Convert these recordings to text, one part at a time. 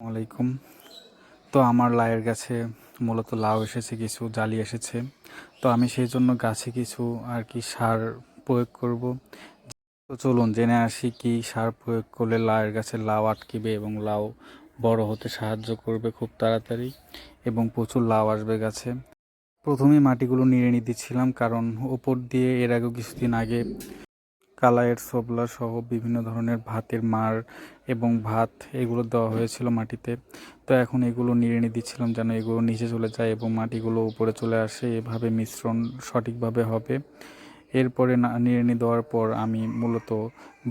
আলাইকুম। তো আমার লাউয়ের গাছে মূলত লাউ এসেছে, কিছু জালি এসেছে। তো আমি সেই জন্য গাছে কিছু আর কি সার প্রয়োগ করব। তো চলুন জেনে আসি কি সার প্রয়োগ করলে লাউয়ের গাছে লাউ আটকিবে এবং লাউ বড় হতে সাহায্য করবে খুব তাড়াতাড়ি এবং প্রচুর লাউ আসবে গাছে। প্রথমে মাটিগুলো নিড়ে নিতেছিলাম, কারণ ওপর দিয়ে এর আগেও কিছুদিন আগে কালাইয়ের সবলা সহ বিভিন্ন ধরনের ভাতের মার এবং ভাত এগুলো দেওয়া হয়েছিল মাটিতে। তো এখন এগুলো নিড়েনি দিচ্ছিলাম যেন এগুলো নিচে চলে যায় এবং মাটিগুলো উপরে চলে আসে। এভাবে মিশ্রণ সঠিকভাবে হবে। এরপরে না নিড়েনি দেওয়ার পর আমি মূলত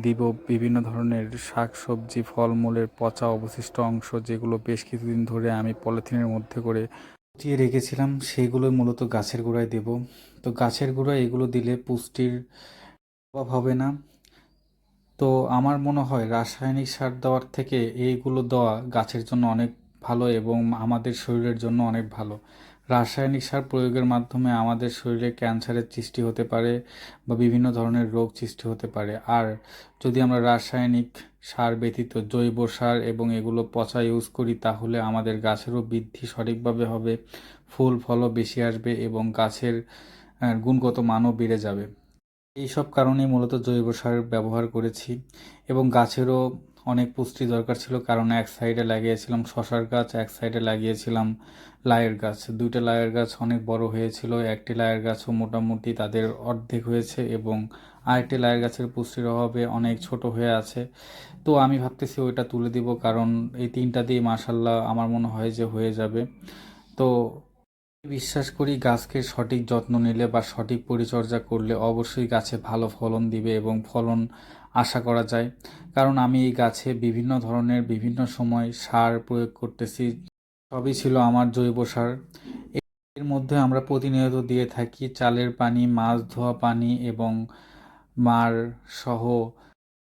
দিব বিভিন্ন ধরনের শাক সবজি ফলমূলের পচা অবশিষ্ট অংশ যেগুলো বেশ কিছুদিন ধরে আমি পলিথিনের মধ্যে করে পচিয়ে রেখেছিলাম। সেইগুলো মূলত গাছের গোড়ায় দেব। তো গাছের গোড়ায় এগুলো দিলে পুষ্টির অভাব হবে না। তো আমার মনে হয় রাসায়নিক সার দেওয়ার থেকে এইগুলো দেওয়া গাছের জন্য অনেক ভালো এবং আমাদের শরীরের জন্য অনেক ভালো। রাসায়নিক সার প্রয়োগের মাধ্যমে আমাদের শরীরে ক্যান্সারের সৃষ্টি হতে পারে বা বিভিন্ন ধরনের রোগ সৃষ্টি হতে পারে। আর যদি আমরা রাসায়নিক সার ব্যতীত জৈব সার এবং এগুলো পচা ইউজ করি, তাহলে আমাদের গাছেরও বৃদ্ধি সঠিকভাবে হবে, ফুল ফলও বেশি আসবে এবং গাছের গুণগত মানও বেড়ে যাবে। এই সব কারণেই মূলত জৈব সার ব্যবহার করেছি এবং গাছেরও অনেক পুষ্টি দরকার ছিল কারণ এক সাইডে লাগিয়েছিলাম শশার গাছ, এক সাইডে লাগিয়েছিলাম লায়ের গাছ। দুইটা লায়ের গাছ অনেক বড় হয়েছিল, একটি লায়ের গাছও মোটামুটি তাদের অর্ধেক হয়েছে এবং আরেকটি লায়ের গাছের পুষ্টির অভাবে অনেক ছোট হয়ে আছে। তো আমি ভাবতেছি ওইটা তুলে দিব কারণ এই তিনটা দিয়ে মাসাল্লাহ আমার মনে হয় যে হয়ে যাবে। তো বিশ্বাস করি গাছকে সঠিক যত্ন নিলে বা সঠিক পরিচর্যা করলে অবশ্যই গাছে ভালো ফলন দিবে এবং ফলন আশা করা যায়। কারণ আমি এই গাছে বিভিন্ন ধরনের, বিভিন্ন সময় সার প্রয়োগ করতেছি, সবই ছিল আমার জৈব সার। এর মধ্যে আমরা প্রতিনিয়ত দিয়ে থাকি চালের পানি, মাছ ধোয়া পানি এবং মার সহ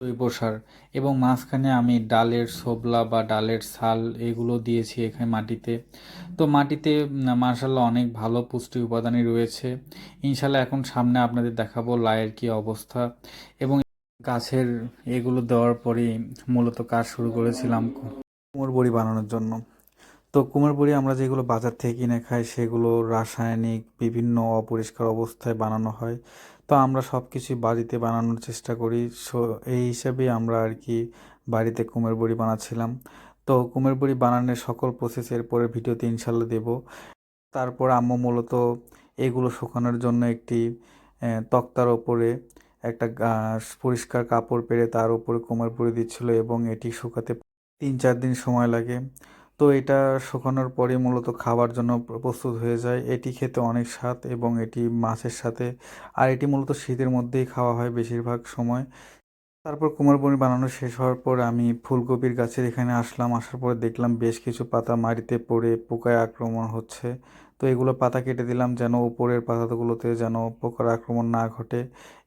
জৈব সার এবং মাঝখানে আমি ডালের ছোবলা বা ডালের ছাল এগুলো দিয়েছি এখানে মাটিতে। তো মাটিতে মার্শাল্লাহ অনেক ভালো পুষ্টি উপাদানই রয়েছে। ইনশাল্লাহ এখন সামনে আপনাদের দেখাবো লায়ের কি অবস্থা এবং গাছের এগুলো দেওয়ার পরেই মূলত কাজ শুরু করেছিলাম কুমোর বড়ি বানানোর জন্য। তো কুমোর বড়ি আমরা যেগুলো বাজার থেকে কিনে খাই সেগুলো রাসায়নিক বিভিন্ন অপরিষ্কার অবস্থায় বানানো হয়। তো আমরা সব কিছুই বাড়িতে বানানোর চেষ্টা করি। সো, এই হিসাবেই আমরা আর কি বাড়িতে কুমের বড়ি বানাচ্ছিলাম। তো কুমের বড়ি বানানোর সকল প্রসেসের পরে ভিডিওতে ইনশাল্লাহ দেব। তারপর আম্মু মূলত এগুলো শুকানোর জন্য একটি তক্তার ওপরে একটা পরিষ্কার কাপড় পেরে তার উপরে কুমার বড়ি দিচ্ছিল এবং এটি শুকাতে তিন চার দিন সময় লাগে। তো এটা শুকানোর পরে মূলত খাবার জন্য প্রস্তুত হয়ে যায়। এটি খেতে অনেক স্বাদ এবং এটি মাছের সাথে, আর এটি মূলত শীতের মধ্যেই খাওয়া হয় বেশিরভাগ সময়। তারপর কুমার পনির বানানো শেষ হওয়ার পর আমি ফুলকপির গাছের এখানে আসলাম। আসার পরে দেখলাম বেশ কিছু পাতা মাটিতে পড়ে পোকায় আক্রমণ হচ্ছে। তো এগুলো পাতা কেটে দিলাম যেন উপরের পাতাগুলোতে যেন পোকার আক্রমণ না ঘটে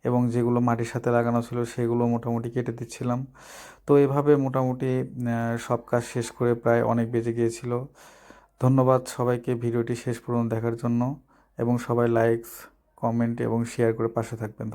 এবং যেগুলো মাটির সাথে লাগানো ছিল সেগুলো মোটামুটি কেটে দিচ্ছিলাম। তো এভাবে মোটামুটি সব কাজ শেষ করে প্রায় অনেক বেজে গিয়েছিল। ধন্যবাদ সবাইকে ভিডিওটি শেষ পর্যন্ত দেখার জন্য এবং সবাই লাইকস কমেন্ট এবং শেয়ার করে পাশে থাকবেন।